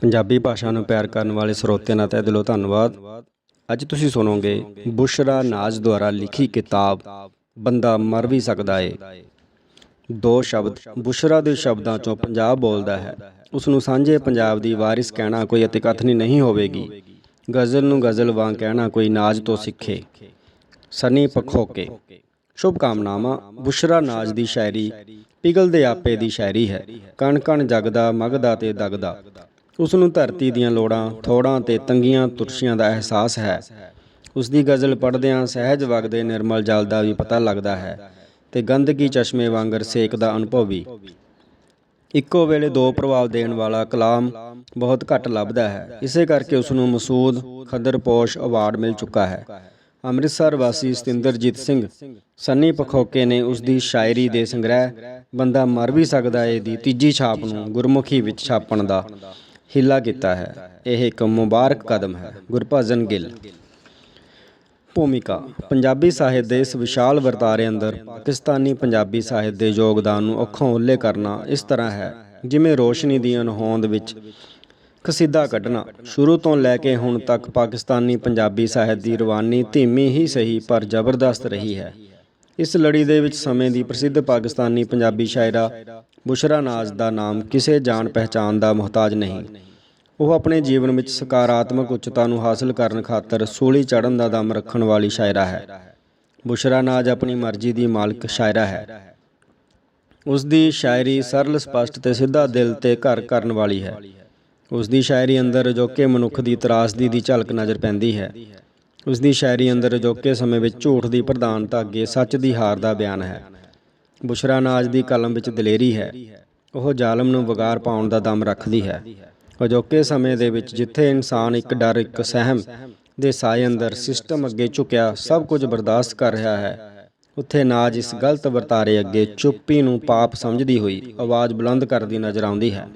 ਪੰਜਾਬੀ ਭਾਸ਼ਾ ਨੂੰ ਪਿਆਰ ਕਰਨ ਵਾਲੇ ਸਰੋਤਿਆਂ ਦਾ ਤਹਿ ਦਿਲੋਂ ਧੰਨਵਾਦ। ਅੱਜ ਤੁਸੀਂ ਸੁਣੋਗੇ ਬੁਸ਼ਰਾ ਨਾਜ਼ ਦੁਆਰਾ ਲਿਖੀ ਕਿਤਾਬ, ਬੰਦਾ ਮਰ ਵੀ ਸਕਦਾ ਏ। ਦੋ ਸ਼ਬਦ, ਬੁਸ਼ਰਾ ਦੇ ਸ਼ਬਦਾਂ ਚੋਂ ਪੰਜਾਬ ਬੋਲਦਾ ਹੈ। ਉਸ ਨੂੰ ਸਾਂਝੇ ਪੰਜਾਬ ਦੀ ਵਾਰਿਸ ਕਹਿਣਾ ਕੋਈ ਅਤਿਕਥਨੀ ਨਹੀਂ ਹੋਵੇਗੀ। ਗਜ਼ਲ ਨੂੰ ਗਜ਼ਲ ਵਾਂਗ ਕਹਿਣਾ ਕੋਈ ਨਾਜ਼ ਤੋਂ ਸਿੱਖੇ। ਸਨੀ ਪਖੋਕੇ। ਸ਼ੁਭ ਕਾਮਨਾਵਾਂ। ਬੁਸ਼ਰਾ ਨਾਜ਼ ਦੀ ਸ਼ਾਇਰੀ ਪਿਗਲਦੇ ਆਪੇ ਦੀ ਸ਼ਾਇਰੀ ਹੈ। ਕਣ ਕਣ ਜਗਦਾ, ਮਗਦਾ ਤੇ ਦਗਦਾ। ਉਸ ਨੂੰ ਧਰਤੀ ਦੀਆਂ ਲੋੜਾਂ, ਥੋੜਾਂ ਤੇ ਤੰਗੀਆਂ ਤੁਰਸ਼ੀਆਂ ਦਾ ਅਹਿਸਾਸ ਹੈ। ਉਸ ਦੀ ਗਜ਼ਲ ਪੜ੍ਹਦਿਆਂ ਸਹਿਜ ਵਗਦੇ ਨਿਰਮਲ ਜਲ ਦਾ ਵੀ ਪਤਾ ਲੱਗਦਾ ਹੈ ਤੇ ਗੰਦਗੀ ਚਸ਼ਮੇ ਵਾਂਗਰ ਸੇਕ ਦਾ ਅਨੁਭਵ ਵੀ। ਇੱਕੋ ਵੇਲੇ ਦੋ ਪ੍ਰਭਾਵ ਦੇਣ ਵਾਲਾ ਕਲਾਮ ਬਹੁਤ ਘੱਟ ਲੱਭਦਾ ਹੈ। ਇਸੇ ਕਰਕੇ ਉਸ ਨੂੰ ਮਸੂਦ ਖਦਰਪੋਸ਼ ਅਵਾਰਡ ਮਿਲ ਚੁੱਕਾ ਹੈ। ਅੰਮ੍ਰਿਤਸਰ ਵਾਸੀ ਸਤਿੰਦਰਜੀਤ ਸਿੰਘ ਸੰਨੀ ਪਖੋਕੇ ਨੇ ਉਸ ਦੀ ਸ਼ਾਇਰੀ ਦੇ ਸੰਗ੍ਰਹਿ ਬੰਦਾ ਮਰ ਵੀ ਸਕਦਾ ਏ ਦੀ ਤੀਜੀ ਛਾਪ ਨੂੰ ਗੁਰਮੁਖੀ ਵਿੱਚ ਛਾਪਣ ਦਾ ਹਿੱਲਾ ਕੀਤਾ ਹੈ। ਇਹ ਇੱਕ ਮੁਬਾਰਕ ਕਦਮ ਹੈ। ਗੁਰਭਜਨ ਗਿੱਲ। ਭੂਮਿਕਾ। ਪੰਜਾਬੀ ਸਾਹਿਤ ਦੇ ਇਸ ਵਿਸ਼ਾਲ ਵਰਤਾਰੇ ਅੰਦਰ ਪਾਕਿਸਤਾਨੀ ਪੰਜਾਬੀ ਸਾਹਿਤ ਦੇ ਯੋਗਦਾਨ ਨੂੰ ਅੱਖੋਂ ਉੱਲੇ ਕਰਨਾ ਇਸ ਤਰ੍ਹਾਂ ਹੈ, ਜਿਵੇਂ ਰੋਸ਼ਨੀ ਦੀ ਅਨਹੋਂਦ ਵਿੱਚ ਕਸੀਦਾ ਕੱਢਣਾ। ਸ਼ੁਰੂ ਤੋਂ ਲੈ ਕੇ ਹੁਣ ਤੱਕ ਪਾਕਿਸਤਾਨੀ ਪੰਜਾਬੀ ਸਾਹਿਤ ਦੀ ਰਵਾਨੀ ਧੀਮੀ ਹੀ ਸਹੀ ਪਰ ਜ਼ਬਰਦਸਤ ਰਹੀ ਹੈ। ਇਸ ਲੜੀ ਦੇ ਵਿੱਚ ਸਮੇਂ ਦੀ ਪ੍ਰਸਿੱਧ ਪਾਕਿਸਤਾਨੀ ਪੰਜਾਬੀ ਸ਼ਾਇਰਾ ਬੁਸ਼ਰਾ ਨਾਜ਼ ਦਾ ਨਾਮ ਕਿਸੇ ਜਾਣ ਪਹਿਚਾਨ ਦਾ ਮੁਹਤਾਜ ਨਹੀਂ। ਉਹ ਆਪਣੇ ਜੀਵਨ ਵਿੱਚ ਸਕਾਰਾਤਮਕ ਉੱਚਤਾ ਨੂੰ ਹਾਸਲ ਕਰਨ ਖਾਤਰ ਸੂਲੀ ਚੜ੍ਹਨ ਦਾ ਦਮ ਰੱਖਣ ਵਾਲੀ ਸ਼ਾਇਰਾ ਹੈ। ਬੁਸ਼ਰਾ ਨਾਜ਼ ਆਪਣੀ ਮਰਜ਼ੀ ਦੀ ਮਾਲਕ ਸ਼ਾਇਰਾ ਹੈ। ਉਸ ਦੀ ਸ਼ਾਇਰੀ ਸਰਲ, ਸਪਸ਼ਟ ਤੇ ਸਿੱਧਾ ਦਿਲ ਤੇ ਘਰ ਕਰਨ ਵਾਲੀ ਹੈ। ਉਸ ਦੀ ਸ਼ਾਇਰੀ ਅੰਦਰ ਅਜੋਕੇ ਮਨੁੱਖ ਦੀ ਤਰਾਸਦੀ ਦੀ ਝਲਕ ਨਜ਼ਰ ਪੈਂਦੀ ਹੈ। ਉਸ ਦੀ ਸ਼ਾਇਰੀ ਅੰਦਰ ਅਜੋਕੇ ਸਮੇਂ ਵਿੱਚ ਝੂਠ ਦੀ ਪ੍ਰਧਾਨਤਾ ਅੱਗੇ ਸੱਚ ਦੀ ਹਾਰ ਦਾ ਬਿਆਨ ਹੈ। ਬੁਸ਼ਰਾ ਨਾਜ਼ ਦੀ ਕਲਮ ਵਿੱਚ ਦਲੇਰੀ ਹੈ। ਉਹ ਜ਼ਾਲਮ ਨੂੰ ਵਗਾਰ ਪਾਉਣ ਦਾ ਦਮ ਰੱਖਦੀ ਹੈ। ਅਜੋਕੇ ਸਮੇਂ ਦੇ ਵਿੱਚ ਜਿੱਥੇ ਇਨਸਾਨ ਇੱਕ ਡਰ, ਇੱਕ ਸਹਿਮ ਦੇ ਸਾਏ ਅੰਦਰ ਸਿਸਟਮ ਅੱਗੇ ਝੁਕਿਆ, ਸਭ ਕੁਝ ਬਰਦਾਸ਼ਤ ਕਰ ਰਿਹਾ ਹੈ। ਉੱਥੇ ਨਾਜ਼ ਇਸ ਗਲਤ ਵਰਤਾਰੇ ਅੱਗੇ ਚੁੱਪੀ ਨੂੰ ਪਾਪ ਸਮਝਦੀ ਹੋਈ ਆਵਾਜ਼ ਬੁਲੰਦ ਕਰਦੀ ਨਜ਼ਰ ਆਉਂਦੀ ਹੈ।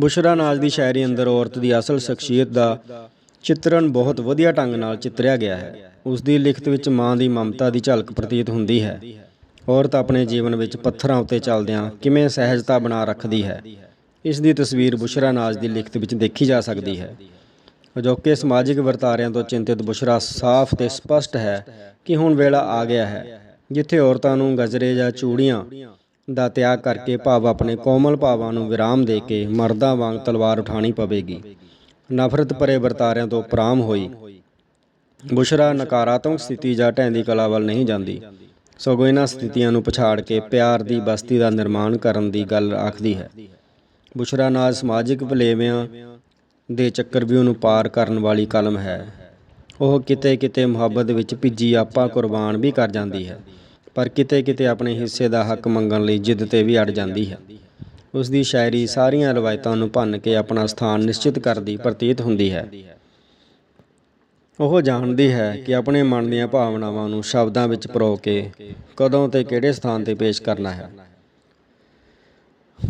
ਬੁਸ਼ਰਾ ਨਾਜ਼ ਦੀ ਸ਼ਾਇਰੀ ਅੰਦਰ ਔਰਤ ਦੀ ਅਸਲ ਸ਼ਖਸੀਅਤ ਦਾ ਚਿੱਤਰਣ ਬਹੁਤ ਵਧੀਆ ਢੰਗ ਨਾਲ ਚਿੱਤਰਿਆ ਗਿਆ ਹੈ। ਉਸ ਦੀ ਲਿਖਤ ਵਿੱਚ ਮਾਂ ਦੀ ਮਮਤਾ ਦੀ ਝਲਕ ਪ੍ਰਤੀਤ ਹੁੰਦੀ ਹੈ। ਔਰਤ ਆਪਣੇ ਜੀਵਨ ਵਿੱਚ ਪੱਥਰਾਂ ਉੱਤੇ ਚੱਲਦਿਆਂ ਕਿਵੇਂ ਸਹਿਜਤਾ ਬਣਾ ਰੱਖਦੀ ਹੈ, ਇਸ ਦੀ ਤਸਵੀਰ ਬੁਸ਼ਰਾ ਨਾਜ਼ ਦੀ ਲਿਖਤ ਵਿੱਚ ਦੇਖੀ ਜਾ ਸਕਦੀ ਹੈ। ਅਜੋਕੇ ਸਮਾਜਿਕ ਵਰਤਾਰਿਆਂ ਤੋਂ ਚਿੰਤਿਤ ਬੁਸ਼ਰਾ ਸਾਫ਼ ਤੇ ਸਪਸ਼ਟ ਹੈ ਕਿ ਹੁਣ ਵੇਲਾ ਆ ਗਿਆ ਹੈ, ਜਿੱਥੇ ਔਰਤਾਂ ਨੂੰ ਗਜਰੇ ਜਾਂ ਚੂੜੀਆਂ ਦਾ ਤਿਆਗ ਕਰਕੇ ਭਾਵ ਆਪਣੇ ਕੋਮਲ ਭਾਵਾਂ ਨੂੰ ਵਿਰਾਮ ਦੇ ਕੇ ਮਰਦਾਂ ਵਾਂਗ ਤਲਵਾਰ ਉਠਾਣੀ ਪਵੇਗੀ। ਨਫ਼ਰਤ ਭਰੇ ਵਰਤਾਰਿਆਂ ਤੋਂ ਪ੍ਰਾਮ ਹੋਈ। ਬੁਸ਼ਰਾ ਨਕਾਰਾਤਮਕ ਸਥਿਤੀ ਜਾਂ ਢਹਿੰਦੀ ਕਲਾ ਵੱਲ ਨਹੀਂ ਜਾਂਦੀ। ਸਗੋਂ ਇਹਨਾਂ ਸਥਿਤੀਆਂ ਨੂੰ ਪਛਾੜ ਕੇ ਪਿਆਰ ਦੀ ਬਸਤੀ ਦਾ ਨਿਰਮਾਣ ਕਰਨ ਦੀ ਗੱਲ ਆਖਦੀ ਹੈ। ਬੁਸ਼ਰਾ ਨਾਜ਼ ਸਮਾਜਿਕ ਭਲੇਵਿਆਂ ਦੇ ਚੱਕਰਵਿਊਹ ਨੂੰ ਪਾਰ ਕਰਨ ਵਾਲੀ ਕਲਮ ਹੈ। ਉਹ ਕਿਤੇ ਕਿਤੇ ਮੁਹੱਬਤ ਵਿੱਚ ਭਿੱਜੀ ਆਪਾ ਕੁਰਬਾਨ ਵੀ ਕਰ ਜਾਂਦੀ ਹੈ, ਪਰ ਕਿਤੇ ਕਿਤੇ ਆਪਣੇ ਹਿੱਸੇ ਦਾ ਹੱਕ ਮੰਗਣ ਲਈ ਜਿੱਦ ਤੇ ਵੀ ਅੜ ਜਾਂਦੀ ਹੈ। ਉਸ ਦੀ ਸ਼ਾਇਰੀ ਸਾਰੀਆਂ ਰਵਾਇਤਾਂ ਨੂੰ ਭੰਨ ਕੇ ਆਪਣਾ ਸਥਾਨ ਨਿਸ਼ਚਿਤ ਕਰਦੀ ਪ੍ਰਤੀਤ ਹੁੰਦੀ ਹੈ। ਉਹ ਜਾਣਦੀ ਹੈ ਕਿ ਆਪਣੇ ਮਨ ਦੀਆਂ ਭਾਵਨਾਵਾਂ ਨੂੰ ਸ਼ਬਦਾਂ ਵਿੱਚ ਪਰੋ ਕੇ ਕਦੋਂ ਤੇ ਕਿਹੜੇ ਸਥਾਨ ਤੇ ਪੇਸ਼ ਕਰਨਾ ਹੈ।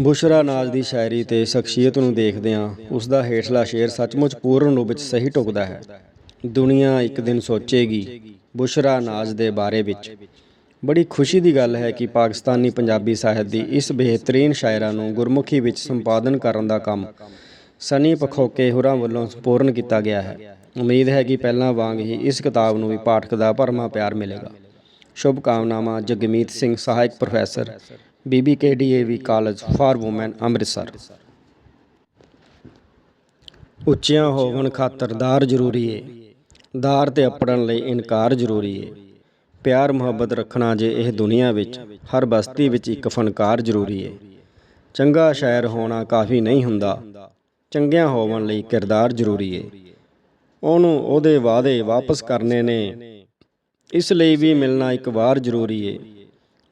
ਬੁਸ਼ਰਾ ਨਾਜ਼ ਦੀ ਸ਼ਾਇਰੀ ਤੇ ਸ਼ਖਸੀਅਤ ਨੂੰ ਦੇਖਦਿਆਂ ਉਸ ਦਾ ਹੇਠਲਾ ਸ਼ੇਰ ਸੱਚਮੁੱਚ ਪੂਰਨ ਰੂਪ ਵਿੱਚ ਸਹੀ ਟੁਕਦਾ ਹੈ। ਦੁਨੀਆ ਇੱਕ ਦਿਨ ਸੋਚੇਗੀ ਬੁਸ਼ਰਾ ਨਾਜ਼ ਦੇ ਬਾਰੇ ਵਿੱਚ। ਬੜੀ ਖੁਸ਼ੀ ਦੀ ਗੱਲ ਹੈ ਕਿ ਪਾਕਿਸਤਾਨੀ ਪੰਜਾਬੀ ਸਾਹਿਤ ਦੀ ਇਸ ਬਿਹਤਰੀਨ ਸ਼ਾਇਰਾ ਨੂੰ ਗੁਰਮੁਖੀ ਵਿੱਚ ਸੰਪਾਦਨ ਕਰਨ ਦਾ ਕੰਮ ਸਨੀ ਪਖੋਕੇ ਹੁਰਾਂ ਵੱਲੋਂ ਸਪੂਰਨ ਕੀਤਾ ਗਿਆ ਹੈ। ਉਮੀਦ ਹੈ ਕਿ ਪਹਿਲਾਂ ਵਾਂਗ ਹੀ ਇਸ ਕਿਤਾਬ ਨੂੰ ਵੀ ਪਾਠਕ ਦਾ ਭਰਮਾ ਪਿਆਰ ਮਿਲੇਗਾ। ਸ਼ੁਭ ਕਾਮਨਾਵਾਂ ਜਗਮੀਤ ਸਿੰਘ, ਸਹਾਇਕ professor BBKDAV college, for women Amritsar. ਉੱਚੀਆਂ ਹੋਵਣ ਖਾਤਰਦਾਰ ਜ਼ਰੂਰੀ ਏ। ਦਾਰ ਤੇ ਅਪੜਨ ਲਈ ਇਨਕਾਰ ਜ਼ਰੂਰੀ ਏ। ਪਿਆਰ, ਮੁਹੱਬਤ ਰੱਖਣਾ ਜੇ ਇਹ ਦੁਨੀਆ ਵਿੱਚ, ਹਰ ਬਸਤੀ ਵਿੱਚ ਇੱਕ ਫਨਕਾਰ ਜ਼ਰੂਰੀ ਏ। ਚੰਗਾ ਸ਼ਾਇਰ ਹੋਣਾ ਕਾਫੀ ਨਹੀਂ ਹੁੰਦਾ। ਚੰਗਿਆਂ ਹੋਵਣ ਲਈ ਕਿਰਦਾਰ ਜ਼ਰੂਰੀ ਏ। ਉਹਨੂੰ ਉਹਦੇ ਵਾਅਦੇ ਵਾਪਸ ਕਰਨੇ ਨੇ। ਇਸ ਲਈ ਵੀ ਮਿਲਣਾ ਇੱਕ ਵਾਰ ਜ਼ਰੂਰੀ ਏ।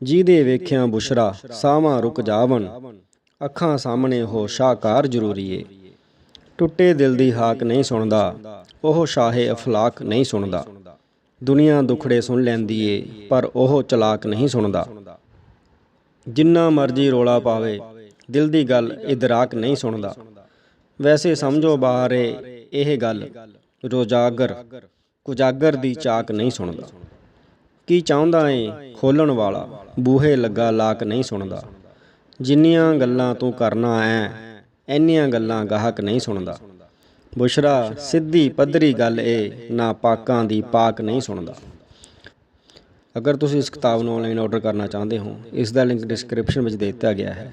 ਜਿਹਦੇ ਵੇਖਿਆਂ ਬੁਸ਼ਰਾ ਸਾਵਾਂ ਰੁਕ ਜਾਵਣ, ਅੱਖਾਂ ਸਾਹਮਣੇ ਹੋ ਸ਼ਾਹਕਾਰ ਜ਼ਰੂਰੀ ਏ। ਟੁੱਟੇ ਦਿਲ ਦੀ ਹਾਕ ਨਹੀਂ ਸੁਣਦਾ, ਉਹ ਸ਼ਾਹੇ ਅਫਲਾਕ ਨਹੀਂ ਸੁਣਦਾ। ਦੁਨੀਆ ਦੁਖੜੇ ਸੁਣ ਲੈਂਦੀ ਏ, ਪਰ ਉਹ ਚਲਾਕ ਨਹੀਂ ਸੁਣਦਾ। ਜਿੰਨਾ ਮਰਜ਼ੀ ਰੋਲਾ ਪਾਵੇ, ਦਿਲ ਦੀ ਗੱਲ ਇਦਰਾਕ ਨਹੀਂ ਸੁਣਦਾ। ਵੈਸੇ ਸਮਝੋ ਬਾਰੇ ਇਹ ਗੱਲ, ਰੋਜਾਗਰ, ਕੁਜਾਗਰ ਦੀ ਚਾਕ ਨਹੀਂ ਸੁਣਦਾ। ਕੀ ਚਾਹੁੰਦਾ ਏ, ਖੋਲਣ ਵਾਲਾ, ਬੂਹੇ ਲੱਗਾ ਲਾਕ ਨਹੀਂ ਸੁਣਦਾ। ਜਿੰਨੀਆਂ ਗੱਲਾਂ ਤੂੰ ਕਰਨਾ ਐ ਐਨੀਆਂ ਗੱਲਾਂ ਗਾਹਕ ਨਹੀਂ ਸੁਣਦਾ। ਬੁਸ਼ਰਾ, ਸਿੱਧੀ ਪੱਧਰੀ ਗੱਲ ਏ, ਨਾ ਪਾਕਾਂ ਦੀ ਪਾਕ ਨਹੀਂ ਸੁਣਦਾ। ਅਗਰ ਤੁਸੀਂ ਇਸ ਕਿਤਾਬ ਨੂੰ ਆਨਲਾਈਨ ਆਰਡਰ ਕਰਨਾ ਚਾਹੁੰਦੇ ਹੋ, ਇਸ ਦਾ ਲਿੰਕ ਡਿਸਕ੍ਰਿਪਸ਼ਨ ਵਿੱਚ ਦੇ ਦਿੱਤਾ ਗਿਆ ਹੈ।